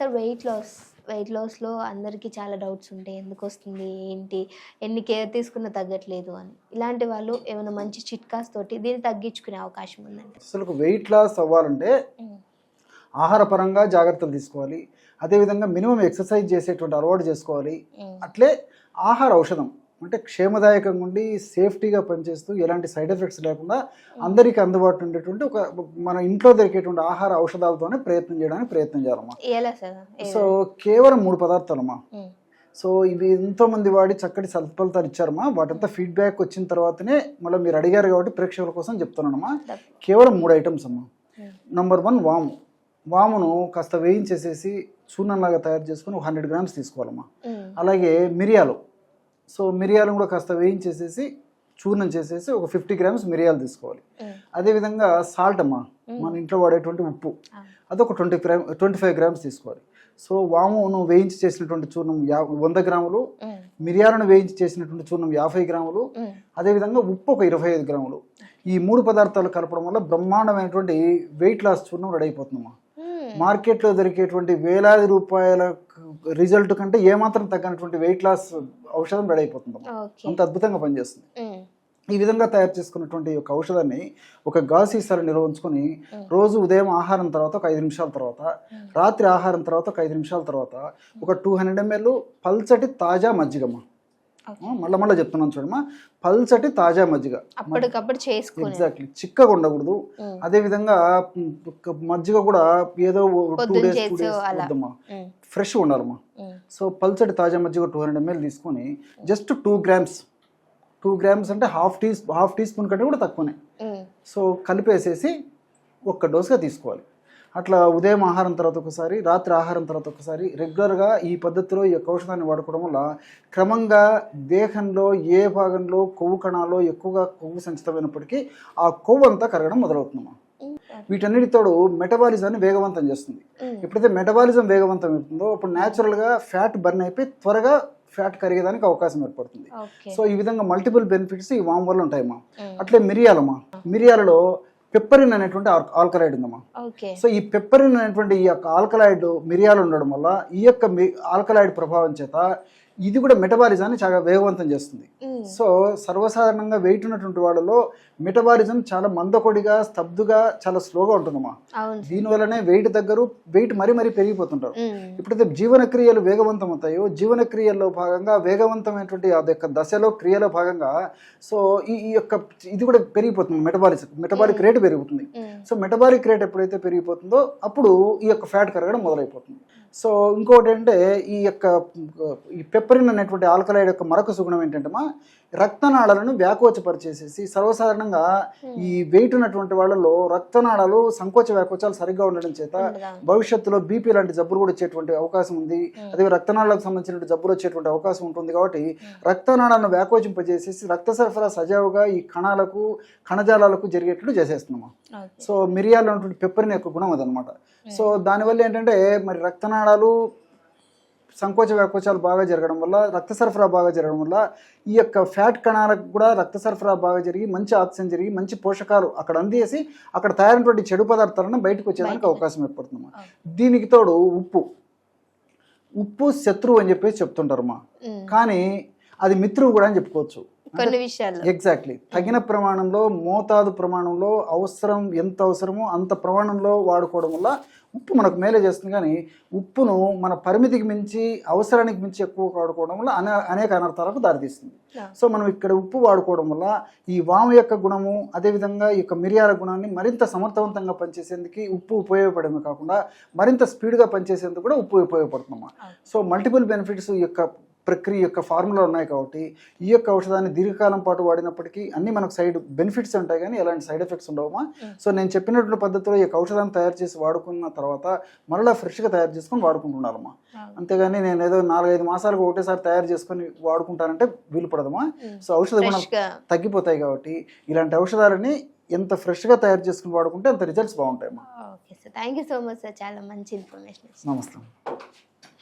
Sir weight loss weight లాస్లో అందరికీ చాలా డౌట్స్ ఉంటాయి. ఎందుకు వస్తుంది? ఏంటి? ఎన్ని కేర్ తీసుకున్నా తగ్గట్లేదు అని. ఇలాంటి వాళ్ళు ఏమైనా మంచి చిట్కాస్ తోటి దీన్ని తగ్గించుకునే అవకాశం ఉందండి. అసలు వెయిట్ లాస్ అవ్వాలంటే ఆహారపరంగా జాగ్రత్తలు తీసుకోవాలి. అదేవిధంగా మినిమం ఎక్సర్సైజ్ చేసేటువంటి అలవాటు చేసుకోవాలి. అట్లే ఆహార ఔషధం. అంటే క్షేమదాయకంగా ఉండి సేఫ్టీగా పనిచేస్తూ ఎలాంటి సైడ్ ఎఫెక్ట్స్ లేకుండా అందరికీ అందుబాటులో ఉండేటువంటి ఒక మన ఇంట్లో దొరికేటువంటి ఆహార ఔషధాలతోనే ప్రయత్నం చేయడానికి ప్రయత్నం చేయాలమ్మా. సో కేవలం మూడు పదార్థాలమ్మా. సో ఇవి ఎంతో మంది వాడి చక్కటి సత్ఫలితాలు ఇచ్చారమ్మా. వాటంతా ఫీడ్బ్యాక్ వచ్చిన తర్వాతనే మళ్ళీ మీరు అడిగారు కాబట్టి ప్రేక్షకుల కోసం చెప్తున్నానమ్మా. కేవలం మూడు ఐటమ్స్ అమ్మా. నంబర్ వన్ వాము. వామును కాస్త వేయించేసేసి చూర్ణంలాగా తయారు చేసుకుని ఒక హండ్రెడ్ గ్రామ్స్ తీసుకోవాలమ్మా. అలాగే మిరియాలు. సో మిరియాలను కూడా కాస్త వేయించేసేసి చూర్ణం చేసేసి ఒక ఫిఫ్టీ గ్రామ్స్ మిరియాలు తీసుకోవాలి. అదేవిధంగా సాల్ట్ అమ్మా మన ఇంట్లో వాడేటువంటి ఉప్పు. అదొక twenty gram twenty five grams తీసుకోవాలి. సో వామును వేయించి చేసినటువంటి చూర్ణం యా వంద గ్రాములు మిరియాలను వేయించి చేసినటువంటి చూర్ణం యాభై గ్రాములు అదేవిధంగా ఉప్పు ఒక ఇరవై ఐదు గ్రాములు. ఈ మూడు పదార్థాలు కలపడం వల్ల బ్రహ్మాండమైనటువంటి వెయిట్ లాస్ చూర్ణం రెడీ అయిపోతుందమ్మా మార్కెట్లో దొరికేటువంటి వేలాది రూపాయల రిజల్ట్ కంటే ఏమాత్రం తగ్గనటువంటి వెయిట్ లాస్ ఔషధం ఓకే. అంత అద్భుతంగా పనిచేస్తుంది. ఈ విధంగా తయారు చేసుకున్నటువంటి యొక్క ఔషధాన్ని ఒక గాజు సీసాలో నిల్వ ఉంచుకొని రోజు ఉదయం ఆహారం తర్వాత ఒక ఐదు నిమిషాల తర్వాత రాత్రి ఆహారం తర్వాత ఒక ఐదు నిమిషాల తర్వాత ఒక టూ హండ్రెడ్ ఎంఎల్ పల్చటి తాజా మజ్జిగమ్మ. మళ్ళీ మళ్ళీ చెప్తున్నాను చూడమ్మా. పల్చటి తాజా మజ్జిగ. అప్పటికప్పుడు చేసుకునే. ఎగ్జాక్ట్లీ చిక్కగా ఉండకూడదు. అదే విధంగా మజ్జిగ కూడా ఏదో టూ డేస్ టూ డేస్. వద్దమ్మా. ఫ్రెష్ ఉండాలమ్మా. సో పల్చటి తాజా మజ్జిగ టూ హండ్రెడ్ ఎంఎల్ తీసుకొని just two grams two grams అంటే half tea half teaspoon కంటే కూడా తక్కువనే. సో కలిపేసేసి ఒక్క డోసుగా తీసుకోవాలి. అట్లా ఉదయం ఆహారం తర్వాత ఒకసారి రాత్రి ఆహారం తర్వాత ఒకసారి రెగ్యులర్గా ఈ పద్ధతిలో ఈ యొక్క ఔషధాన్ని వాడుకోవడం వల్ల క్రమంగా దేహంలో ఏ భాగంలో కొవ్వు కణాల్లో ఎక్కువగా కొవ్వు సంచితమైనప్పటికీ ఆ కొవ్వు అంతా కరగడం మొదలవుతుందమ్మా. వీటన్నిటితోడు మెటబాలిజాన్ని వేగవంతం చేస్తుంది. ఎప్పుడైతే మెటబాలిజం వేగవంతం అవుతుందో అప్పుడు న్యాచురల్గా ఫ్యాట్ బర్న్ అయిపోయి త్వరగా ఫ్యాట్ కరిగేదానికి అవకాశం ఏర్పడుతుంది. సో ఈ విధంగా మల్టిపుల్ బెనిఫిట్స్ ఈ వామ్ వల్ల ఉంటాయమ్మా. అట్లే మిరియాలమ్మా. మిరియాలలో పెప్పరిన్ అనేటువంటి ఆల్కలాయిడ్ ఉందమ్మా. సో ఈ పెప్పరిన్ అనేటువంటి ఈ యొక్క ఆల్కలాయిడ్ మిరియాలు ఉండడం వల్ల ఈ యొక్క ఆల్కలాయిడ్ ప్రభావం చేత ఇది కూడా మెటబాలిజాన్ని చాలా వేగవంతం చేస్తుంది. సో సర్వసాధారణంగా వెయిట్ ఉన్నటువంటి వాళ్ళలో మెటబాలిజం చాలా మందకొడిగా స్తబ్దుగా చాలా స్లోగా ఉంటుందమ్మా. దీనివల్లనే వెయిట్ దగ్గర వెయిట్ మరీ మరీ పెరిగిపోతుంటారు. ఎప్పుడైతే జీవన క్రియలు వేగవంతం అవుతాయో జీవన క్రియల్లో భాగంగా వేగవంతమైనటువంటి అది యొక్క దశలో క్రియలో భాగంగా సో ఈ ఈ యొక్క ఇది కూడా పెరిగిపోతుంది మెటబాలిక్ మెటబాలిక్ రేట్ పెరుగుతుంది సో మెటబాలిక్ రేట్ ఎప్పుడైతే పెరిగిపోతుందో అప్పుడు ఈ యొక్క ఫ్యాట్ కరగడం మొదలైపోతుంది. సో ఇంకోటి అంటే ఈ యొక్క ఈ పెప్పరిన్ అనేటువంటి ఆల్కలైడ్ యొక్క మరొక సుగుణం ఏంటంటే మా రక్తనాళాలను వ్యాకోచపరిచేసేసి సర్వసాధారణంగా ఈ వెయిట్ ఉన్నటువంటి వాళ్ళలో రక్తనాళాలు సంకోచ వ్యాకోచాలు సరిగ్గా ఉండడం చేత? భవిష్యత్తులో బీపీ లాంటి జబ్బులు కూడా వచ్చేటువంటి అవకాశం ఉంది. అదే రక్తనాళాలకు సంబంధించిన జబ్బులు వచ్చేటువంటి అవకాశం ఉంటుంది కాబట్టి రక్తనాళాలను వ్యాకోచింపజేసేసి రక్త సరఫరా సజావుగా ఈ కణాలకు కణజాలాలకు జరిగేట్లు చేసేస్తున్నాము. సో మిరియాలు ఉన్నటువంటి పెప్పరిన్ యొక్క గుణం అదనమాట. సో దానివల్ల ఏంటంటే మరి రక్తనాళాలు సంకోచ వ్యాకోచాలు బాగా జరగడం వల్ల రక్త సరఫరా బాగా జరగడం వల్ల ఈ యొక్క ఫ్యాట్ కణాలకు కూడా రక్త సరఫరా బాగా జరిగి మంచి ఆక్సిజన్ జరిగి మంచి పోషకాలు అక్కడ అందేసి అక్కడ తయారైనటువంటి చెడు పదార్థాలను బయటకు వచ్చేదానికి అవకాశం ఏర్పడుతుంది. దీనికి తోడు ఉప్పు. ఉప్పు శత్రువు అని చెప్పేసి చెప్తుంటారు మా కానీ అది మిత్రువు కూడా అని చెప్పుకోవచ్చు. కొన్ని విషయాల్లో. ఎగ్జాక్ట్లీ. తగిన ప్రమాణంలో మోతాదు ప్రమాణంలో అవసరం ఎంత అవసరమో అంత ప్రమాణంలో వాడుకోవడం వల్ల ఉప్పు మనకు మేలే చేస్తుంది. కానీ ఉప్పును మన పరిమితికి మించి అవసరానికి మించి ఎక్కువ వాడుకోవడం వల్ల అనే అనేక అనర్థాలకు దారితీస్తుంది. సో మనం ఇక్కడ ఉప్పు వాడుకోవడం వల్ల ఈ వాము యొక్క గుణము అదేవిధంగా ఈ యొక్క మిరియాల గుణాన్ని మరింత సమర్థవంతంగా పనిచేసేందుకు ఉప్పు ఉపయోగపడమే కాకుండా మరింత స్పీడ్గా పనిచేసేందుకు కూడా ఉప్పు ఉపయోగపడుతుందన్నమాట. సో మల్టిపుల్ బెనిఫిట్స్ ఈ యొక్క ప్రక్రియ యొక్క ఫార్ములా ఉన్నాయి కాబట్టి ఈ యొక్క ఔషధాన్ని దీర్ఘకాలం పాటు వాడినప్పటికీ అన్ని మనకు సైడ్ బెనిఫిట్స్ ఉంటాయి కానీ ఎలాంటి సైడ్ ఎఫెక్ట్స్ ఉండవమ్మా. సో నేను చెప్పినటువంటి పద్ధతిలో ఈ యొక్క ఔషధాన్ని తయారు చేసి వాడుకున్న తర్వాత మరలా ఫ్రెష్గా తయారు చేసుకొని వాడుకుంటున్నారమ్మా. అంతేగాని నేను ఏదో నాలుగైదు మాసాలకు ఒకటేసారి తయారు చేసుకొని వాడుకుంటానంటే వీలు పడదమ్మా. సో ఔషధ గుణం తగ్గిపోతాయి కాబట్టి ఇలాంటి ఔషధాలని ఎంత ఫ్రెష్గా తయారు చేసుకుని వాడుకుంటే అంత results బాగుంటాయమ్మా. Okay sir thank you so much sir చాలా మంచి ఇన్ఫర్మేషన్ నమస్తే.